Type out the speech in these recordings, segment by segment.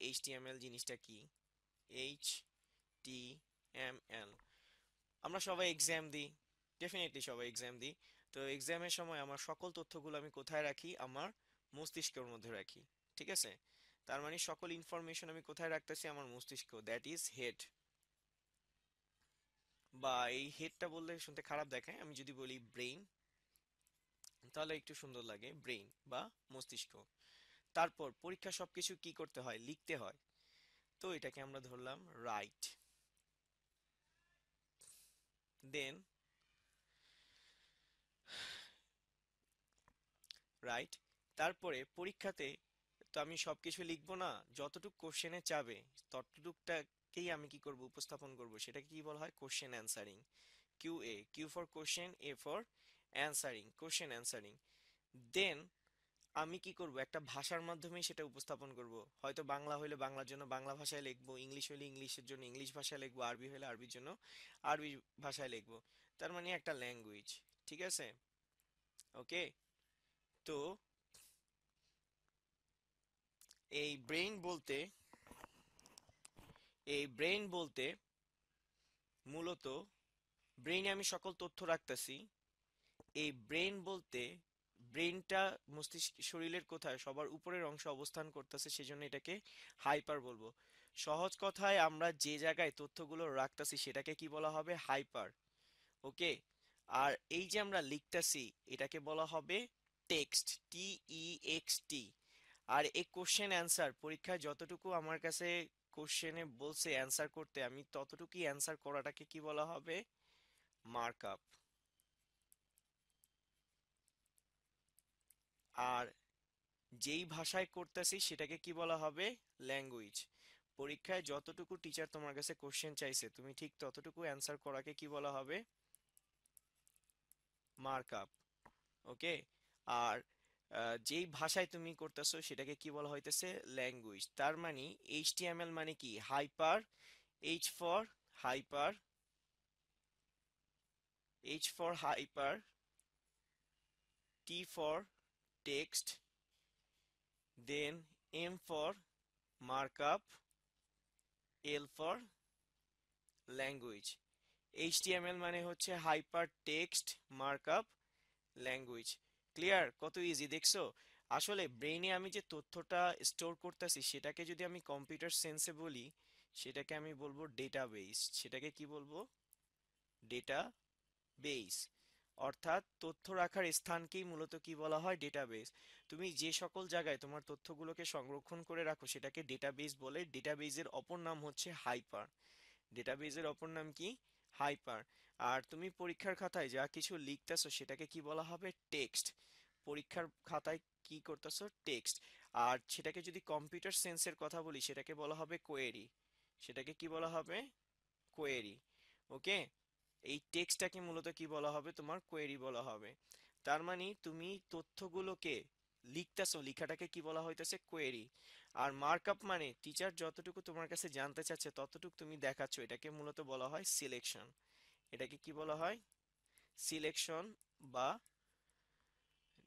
HTML জিনিসটা কি? H T M L আমরা সবাই এক্সাম দিই ডেফিনেটলি সবাই এক্সাম দিই। তো এক্সামের সময় আমার সকল তথ্যগুলো আমি কোথায় রাখি? আমার মস্তিষ্কের মধ্যে রাখি। ঠিক আছে? তার মানে সকল ইনফরমেশন আমি কোথায় রাখতেছি? আমার মস্তিষ্ক দ্যাট ইজ হেড বা এই হেডটা বললে শুনতে খারাপ দেখায়। আমি যদি বলি ব্রেইন তাহলে একটু সুন্দর লাগে। ব্রেইন বা মস্তিষ্ক। তারপর পরীক্ষা সবকিছু কি করতে হয়? লিখতে হয়। তো এটাকে আমরা ধরলাম রাইট দেন রাইট তারপরে পরীক্ষাতে তো আমি সবকিছু লিখব না, যতটুক কোশ্চেনে চাবে, ততটুকটাকেই আমি কি করব, উপস্থাপন করব। সেটাকে কি বলা হয়? Question answering Q A Q for question A for answering question answering then আমি কি করব? একটা ভাষার মাধ্যমে সেটা উপস্থাপন করব। হয়তো বাংলা হলে বাংলার জন্য বাংলা ভাষায় লিখব, ইংলিশ হলে ইংলিশের জন্য ইংলিশ ভাষায় লিখব, আরবি হলে আরবির জন্য আরবি ভাষায় লিখব। তার মানে একটা ল্যাঙ্গুয়েজ, ঠিক আছে? ওকে? তো এই ব্রেইন বলতে, এই ব্রেইন বলতে মূলত ব্রেইনে আমি সকল তথ্য রাখতেছি। এই ব্রেইন বলতে ব্রেইনটা মস্তিষ্ক, শরীরের কোথায় সবার উপরের অংশে অবস্থান করতেছে সেজন্য এটাকে হাইপার বলব। সহজ কথায় আমরা যে জায়গায় তথ্যগুলো রাখতেছি সেটাকে কি বলা হবে? হাইপার। ওকে? আর এই যে আমরা লিখতেছি এটাকে বলা হবে টেক্সট টি ই এক্স টি আর এই কোশ্চেন অ্যান্সার পরীক্ষায় যতটুকু আমার কাছে কোশ্চেনে বলছে অ্যান্সার করতে, আমি ততটুকুই অ্যান্সার করাটাকে কি বলা হবে? মার্ক আর যেই ভাষায় করতেছি সেটাকে কি বলা হবে? ল্যাঙ্গুয়েজ পরীক্ষায় যতটুকু টিচার তোমার কাছে কোশ্চেন চাইছে, তুমি ঠিক ততটুকু অ্যান্সার করাকে কি বলা হবে? মার্ক আপ ওকে আর যেই ভাষায় তুমি করতেছো সেটাকে কি বলা হইতেছে? ল্যাঙ্গুয়েজ তার মানে এইচটিএমএল মানে কি? Hyper H for hyper H for hyper T for text then M for markup L for language HTML মানে হচ্ছে hyper text markup language clear কত ইজি দেখছ? আসলে ব্রেইনে আমি যে তথ্যটা স্টোর করতেছি, সেটাকে যদি আমি কম্পিউটার সেন্সে বলি, সেটাকে আমি বলব ডেটাবেস সেটাকে কি বলব? ডেটা বেস অর্থাৎ তথ্য রাখার স্থানকেই মূলত কি বলা হয়? ডেটাবেস তুমি যে সকল জায়গায় তোমার তথ্যগুলোকে সংরক্ষণ করে রাখো, সেটাকে ডেটাবেস বলে। ডেটাবেসের অপর নাম হচ্ছে হাইপার ডেটাবেসের অপর নাম কি? হাইপার আর তুমি পরীক্ষার খাতায় যা কিছু লিখতেছো, সেটাকে কি বলা হবে? টেক্সট পরীক্ষার খাতায় কি করতেছো? টেক্সট আর সেটাকে যদি কম্পিউটার সেন্সের কথা বলি, সেটাকে বলা হবে কোয়েরি সেটাকে কি বলা হবে? কোয়েরি ওকে এই টেক্সটটাকে মূলত কি বলা হবে? তোমার কোয়েরি বলা হবে। তার মানে তুমি তথ্যগুলোকে লিখতেছো, লিখাটাকে কি বলা হইতেছে? কোয়েরি আর মার্কআপ মানে টিচার যতটুকু তোমার কাছে জানতে চাচ্ছে, ততটুকু তুমি দেখাচ্ছ। এটাকে মূলত বলা হয় সিলেকশন এটাকে কি বলা হয়? সিলেকশন বা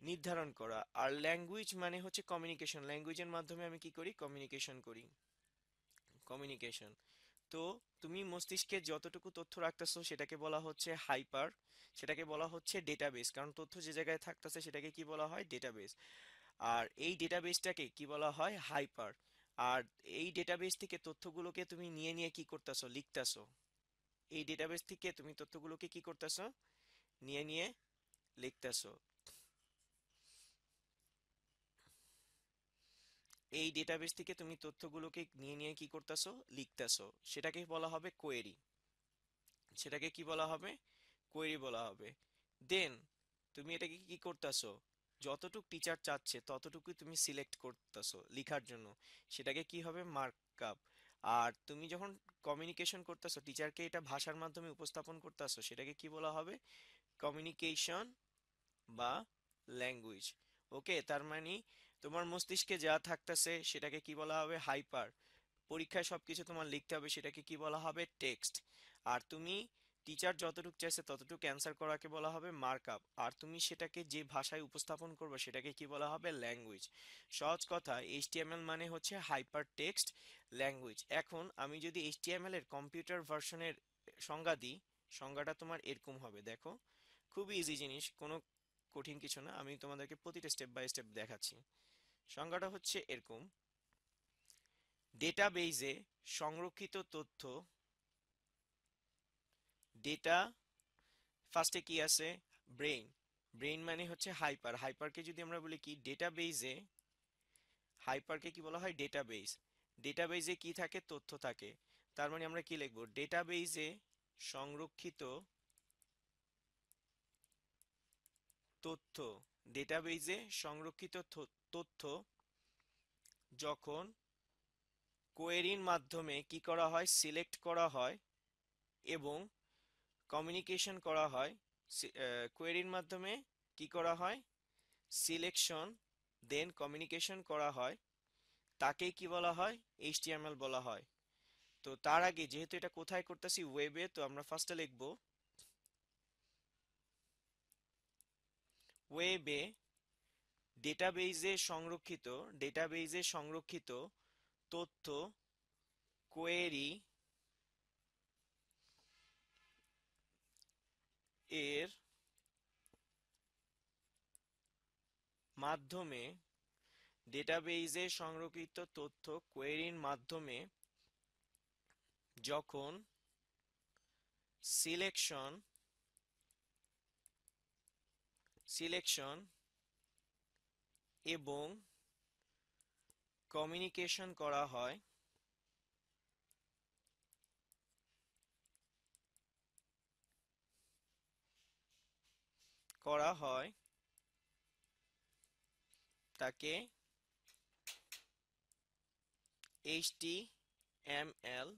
নির্ধারণ করা। আর ল্যাঙ্গুয়েজ মানে হচ্ছে কমিউনিকেশন ল্যাঙ্গুয়েজের মাধ্যমে আমি কি করি? কমিউনিকেশন করি। কমিউনিকেশন তো তুমি মস্তিষ্কে যতটুকু তথ্য রাখতেছো সেটাকে বলা হচ্ছে হাইপার, সেটাকে বলা হচ্ছে ডেটাবেস। কারণ তথ্য যে জায়গায় থাকতেছে সেটাকে কি বলা হয়? ডেটাবেস। আর এই ডেটাবেসটাকে কি বলা হয়? হাইপার। আর এই ডেটাবেস থেকে তথ্যগুলোকে তুমি নিয়ে নিয়ে কি করতেছো? লিখতেছো। এই ডেটাবেস থেকে তুমি তথ্যগুলোকে কি করতেছো? নিয়ে নিয়ে লিখতেছো। এই ডেটাবেস থেকে তুমি তথ্যগুলোকে নিয়ে নিয়ে কি করতেছো? লিখতেছো। সেটাকে বলা হবে কোয়েরি সেটাকে কি বলা হবে? কোয়েরি বলা হবে। দেন তুমি এটাকে কি করতেছো? যতটুক টিচার চাচ্ছে, ততটুকুই তুমি সিলেক্ট করতেছো লেখার জন্য। সেটাকে কি হবে? মার্কআপ আর তুমি যখন কমিউনিকেশন করতেছো টিচারকে এটা ভাষার মাধ্যমে উপস্থাপন করতেছো, সেটাকে কি বলা হবে? কমিউনিকেশন বা ল্যাঙ্গুয়েজ ওকে তার মানে তোমার মস্তিষ্কে যা থাকতেছে সেটাকে কি বলা হবে? হাইপার। পরীক্ষায় সবকিছু তোমার লিখতে হবে, সেটাকে কি বলা হবে? টেক্সট। আর তুমি টিচার যতটুকু চাইছে ততটুকু অ্যান্সার করাকে বলা হবে মার্কআপ। আর তুমি সেটাকে যে ভাষায় উপস্থাপন করবে সেটাকে কি বলা হবে? ল্যাঙ্গুয়েজ। সহজ কথা, এইচটিএমএল মানে হচ্ছে হাইপার টেক্সট ল্যাঙ্গুয়েজ। এখন আমি যদি এইচটিএমএল এর কম্পিউটার ভার্সনের সংজ্ঞা দিই, সংজ্ঞাটা তোমার এরকম হবে, দেখো। খুবই ইজি জিনিস, কোনো কঠিন কিছু না। আমি তোমাদেরকে প্রতিটা স্টেপ বাই স্টেপ দেখাচ্ছি। সংজ্ঞাটা হচ্ছে এরকম। ডেটাবেজে সংরক্ষিত তথ্য। ডেটা ফার্স্টে কি আছে? ব্রেইন ব্রেইন মানে হচ্ছে হাইপার হাইপারকে যদি আমরা বলি কি? ডেটাবেজে হাইপারকে কি বলা হয়? ডেটাবেজ ডেটাবেজে কি থাকে? তথ্য থাকে। তার মানে আমরা কি লিখব? ডেটাবেজে সংরক্ষিত তথ্য। ডেটাবেজে সংরক্ষিত তথ্য যখন কোয়েরির মাধ্যমে কি করা হয় সিলেক্ট করা হয় এবং কমিউনিকেশন করা হয় কোয়েরির মাধ্যমে কি করা হয় সিলেকশন দেন কমিউনিকেশন করা হয়, তাকে কি বলা হয় এইচটিএমএল বলা হয়। তো তার আগে যেহেতু এটা কোথায় করতেছি ওয়েবে তো আমরা ফার্স্টে লিখব ওয়েবে ডেটাবেজে সংরক্ষিত ডেটাবেজে সংরক্ষিত তথ্য কোয়েরি এর মাধ্যমে ডেটাবেজে সংরক্ষিত তথ্য কোয়েরির মাধ্যমে যখন সিলেকশন সিলেকশন এবং কমিউনিকেশন করা হয় করা হয় তাকে এইচটিএমএল